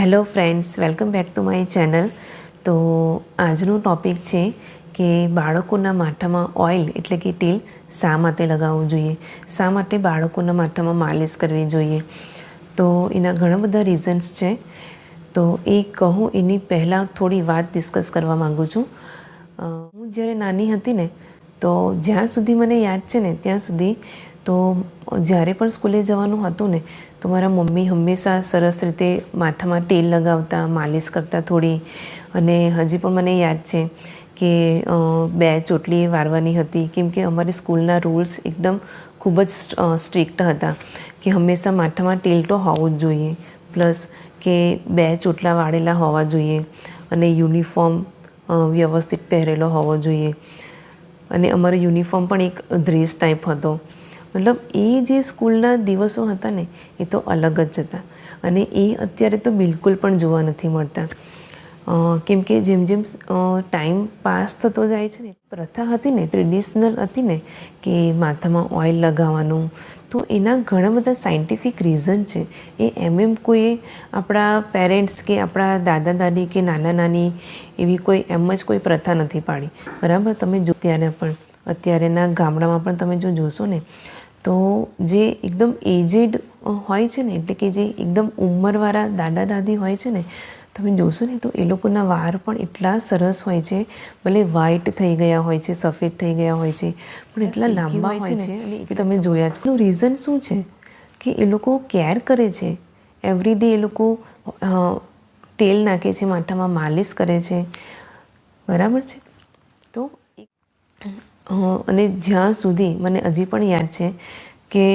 Hello friends, welcome back to my channel. તો આજનો topic છે કે બાળકોના માથામાં ઓઇલ એટલે કે તેલ શા માટે લગાવવું જોઈએ? શા માટે બાળકોના માથામાં માલિશ કરવી જોઈએ? તો એના ઘણા બધા રીઝન્સ છે. તો એ કહું એની પહેલાં થોડી વાત ડિસ્કસ કરવા માગું છું. હું જ્યારે નાની હતી ને, તો જ્યાં સુધી મને યાદ છે ને, ત્યાં સુધી તો જ્યારે પણ સ્કૂલે જવાનું હતું ને તો મમ્મી હંમેશા સરસ રીતે માથામાં તેલ લગાવતા, માલિશ કરતા થોડી. અને હજી પણ મને યાદ છે કે બે ચોટલી વારવાની હતી. કેમ કે અમારી સ્કૂલના રૂલ્સ એકદમ ખૂબ જ સ્ટ્રિક્ટ હતા કે હંમેશા માથામાં તેલ તો હોવું જ જોઈએ. પ્લસ કે બે ચોટલા વાળેલા હોવા જોઈએ અને યુનિફોર્મ વ્યવસ્થિત પહેરેલો હોવો જોઈએ. અને અમારો યુનિફોર્મ પણ એક ડ્રેસ ટાઈપ હતો. મતલબ એ જે સ્કૂલના દિવસો હતા ને, એ તો અલગ જ હતા. અને એ અત્યારે તો બિલકુલ પણ જોવા નથી મળતા. કેમ કે જેમ જેમ ટાઈમ પાસ થતો જાય છે ને, પ્રથા હતી ને ટ્રેડિશનલ હતી ને, કે માથામાં ઓઇલ લગાવવાનું, તો એના ઘણા બધા સાયન્ટિફિક રીઝન છે. એ એમ એમ કોઈ આપણા પેરેન્ટ્સ કે આપણા દાદા, દાદી કે નાના, નાની એવી કોઈ, એમ જ કોઈ પ્રથા નથી પાડી. બરાબર? તમે જો ત્યારે પણ, અત્યારેના ગામડામાં પણ તમે જો જોશો ને તો જે એકદમ એજેડ હોય છે ને એટલે કે જે એકદમ ઉંમરવાળા દાદા દાદી હોય છે ને તમે જોશો ને તો એ લોકોના વાળ પણ એટલા સરસ હોય છે. ભલે વ્હાઈટ થઈ ગયા હોય છે સફેદ થઈ ગયા હોય છે પણ એટલા લાંબા હોય છે કે તમે જોયા છે એનું રીઝન શું છે? કે એ લોકો કેર કરે છે. એવરીડે એ લોકો તેલ નાખે છે માથામાં માલિશ કરે છે. બરાબર છે? તો અને જ્યાં સુધી મને હજી પણ યાદ છે કે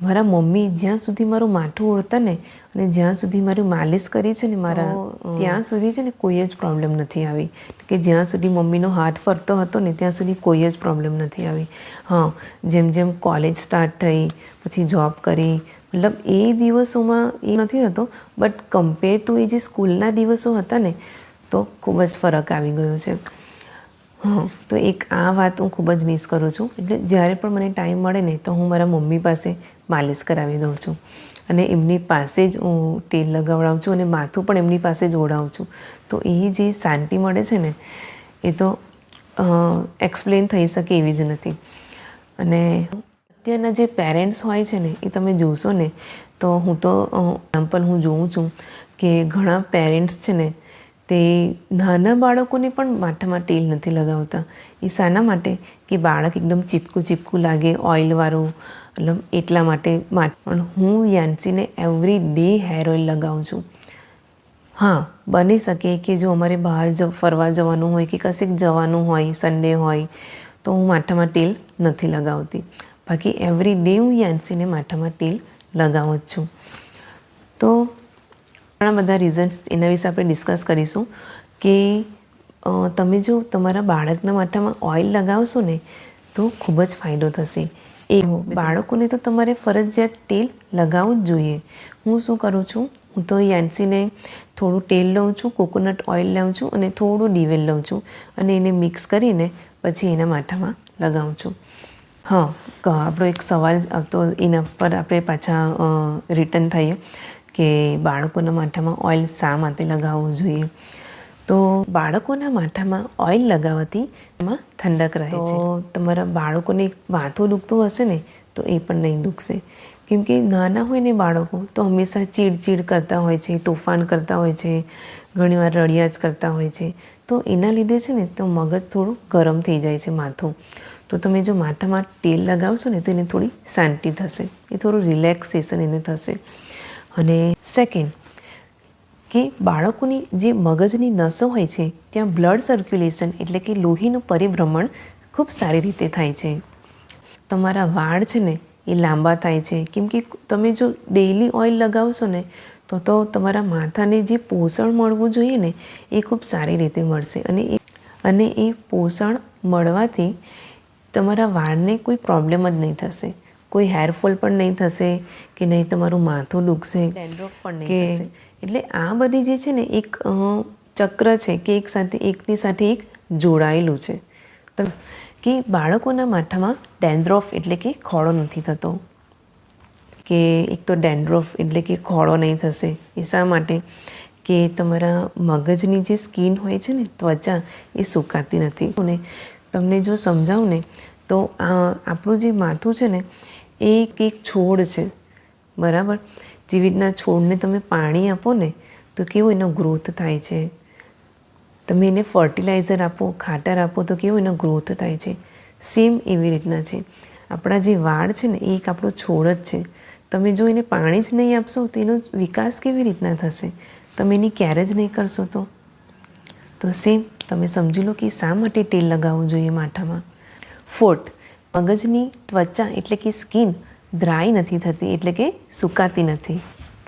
મારા મમ્મી જ્યાં સુધી મારું માથું ઓળતા ને અને જ્યાં સુધી મારી માલિશ કરી છે ને મારા ત્યાં સુધી છે ને કોઈ જ પ્રોબ્લેમ નથી આવી. કે જ્યાં સુધી મમ્મીનો હાથ ફરતો હતો ને ત્યાં સુધી કોઈ જ પ્રોબ્લેમ નથી આવી. હા જેમ જેમ કોલેજ સ્ટાર્ટ થઈ પછી જોબ કરી મતલબ એ દિવસોમાં એ નથી હતો બટ કમ્પેર ટુ એ જે સ્કૂલના દિવસો હતા ને તો ખૂબ જ ફરક આવી ગયો છે. હા, તો એક આ વાત હું ખૂબ જ મિસ કરું છું. એટલે જ્યારે પણ મને ટાઈમ મળે ને, તો હું મારા મમ્મી પાસે માલિશ કરાવી દઉં છું. અને એમની પાસે જ હું તેલ લગાવડાવું છું અને માથું પણ એમની પાસે જ ઓઢાવું છું. તો એ જે શાંતિ મળે છે ને, એ તો એક્સપ્લેન થઈ શકે એવી જ નથી. અને અત્યારના જે પેરેન્ટ્સ હોય છે ને, એ તમે જોશો ને, તો હું તો એક્ઝામ્પલ હું જોઉં છું કે ઘણા પેરેન્ટ્સ છે ને તે નાના બાળકોને પણ માથામાં તેલ નથી લગાવતા. એ શાના માટે કે બાળક એકદમ ચીપકું ચીપકું લાગે ઓઇલવાળું મતલબ એટલા માટે પણ હું યાન્સીને એવરી ડે હેર ઓઇલ લગાવું છું. હા, બની શકે કે જો અમારે બહાર જ ફરવા જવાનું હોય કે કશેક જવાનું હોય સન્ડે હોય, તો હું માથામાં તેલ નથી લગાવતી. બાકી એવરી ડે હું યાન્સીને માથામાં તેલ લગાવું જ છું. તો ઘણા બધા રીઝન્સ એના વિશે આપણે ડિસ્કસ કરીશું કે તમે જો તમારા બાળકના માથામાં ઓઇલ લગાવશો ને, તો ખૂબ જ ફાયદો થશે. એ બાળકોને તો તમારે ફરજિયાત તેલ લગાવવું જ જોઈએ. હું શું કરું છું? હું તો યાન્સીને થોડું તેલ લઉં છું, કોકોનટ ઓઇલ લઉં છું અને થોડું ડીવેલ લઉં છું અને એને મિક્સ કરીને પછી એના માથામાં લગાવું છું. હા આપણો એક સવાલ આવતો એના પર આપણે પાછા રિટર્ન થઈએ. કે બાળકોના માથામાં ઓઇલ શા માટે લગાવવું જોઈએ? તો બાળકોના માથામાં ઓઇલ લગાવવાથી એમાં ઠંડક રહે છે. તો તમારા બાળકોને માથું દુખતું હશે ને તો એ પણ નહીં દુખશે. કેમ કે નાના હોય ને બાળકો તો હંમેશા ચીડચીડ કરતા હોય છે તોફાન કરતા હોય છે ઘણીવાર રડિયા જ કરતા હોય છે. તો એના લીધે છે ને તો મગજ થોડું ગરમ થઈ જાય છે માથું. તો તમે જો માથામાં તેલ લગાવશો ને તો એને થોડી શાંતિ થશે. એ થોડું રિલેક્સેશન એને થશે. અને સેકન્ડ કે બાળકોની જે મગજની નસો હોય છે, ત્યાં બ્લડ સર્ક્યુલેશન એટલે કે લોહીનું પરિભ્રમણ ખૂબ સારી રીતે થાય છે. તમારા વાળ છે ને, એ લાંબા થાય છે. કેમ કે તમે જો ડેઈલી ઓઇલ લગાવશો ને, તો તો તમારા માથાને જે પોષણ મળવું જોઈએ ને, એ ખૂબ સારી રીતે મળશે. અને એ અને એ પોષણ મળવાથી તમારા વાળને કોઈ પ્રોબ્લેમ જ નહીં થશે. કોઈ હેરફોલ પણ નહીં થશે કે નહીં તમારું માથું દુખશે પણ નહીં થશે. એટલે આ બધી જે છે ને એક ચક્ર છે કે એક સાથે એકની સાથે એક જોડાયેલું છે. તો કે બાળકોના માથામાં ડેન્ડ્રોફ એટલે કે ખોળો નથી થતો કે એક તો ડેન્ડ્રોફ એટલે કે ખોળો નહીં થશે એ શા માટે? કે તમારા મગજની જે સ્કિન હોય છે ને ત્વચા એ સુકાતી નથી. અને તમને જો સમજાવું ને તો આપણું જે માથું છે ને એક એક છોડ છે. બરાબર? જેવી રીતના છોડને તમે પાણી આપો ને, તો કેવો એનો ગ્રોથ થાય છે? તમે એને ફર્ટિલાઇઝર આપો, ખાતર આપો, તો કેવો એનો ગ્રોથ થાય છે? સેમ એવી રીતના છે. આપણા જે વાળ છે ને, એ એક આપણો છોડ જ છે. તમે જો એને પાણી જ નહીં આપશો, તો એનો વિકાસ કેવી રીતના થશે? તમે એની કેર જ નહીં કરશો તો? તો સેમ તમે સમજી લો કે શા માટે તેલ લગાવવું જોઈએ માથામાં? ફોર્થ મગજની ત્વચા એટલે કે સ્કિન ડ્રાય નથી થતી, એટલે કે સુકાતી નથી.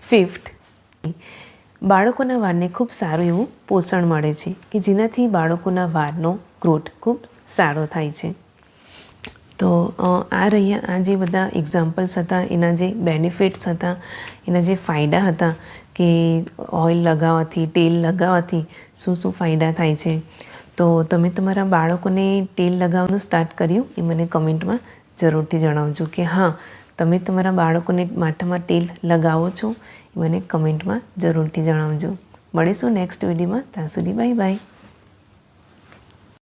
ફિફ્થ બાળકોના વાળને ખૂબ સારું એવું પોષણ મળે છે કે જેનાથી બાળકોના વાળનો ગ્રોથ ખૂબ સારો થાય છે. તો આ રહ્યા, આ જે બધા એક્ઝામ્પલ્સ હતા, એના જે બેનિફિટ્સ હતા, એના જે ફાયદા હતા કે ઓઇલ લગાવવાથી, તેલ લગાવવાથી શું શું ફાયદા થાય છે? તો તમે તમારા બાળકોને તેલ લગાવવાનું સ્ટાર્ટ કર્યું એ મને કમેન્ટમાં જરૂરથી જણાવજો કે હા, તમે તમારા બાળકોને માથામાં તેલ લગાવો છો એ મને કમેન્ટમાં જરૂરથી જણાવજો. મળીશું નેક્સ્ટ વિડીયોમાં ત્યાં સુધી બાય બાય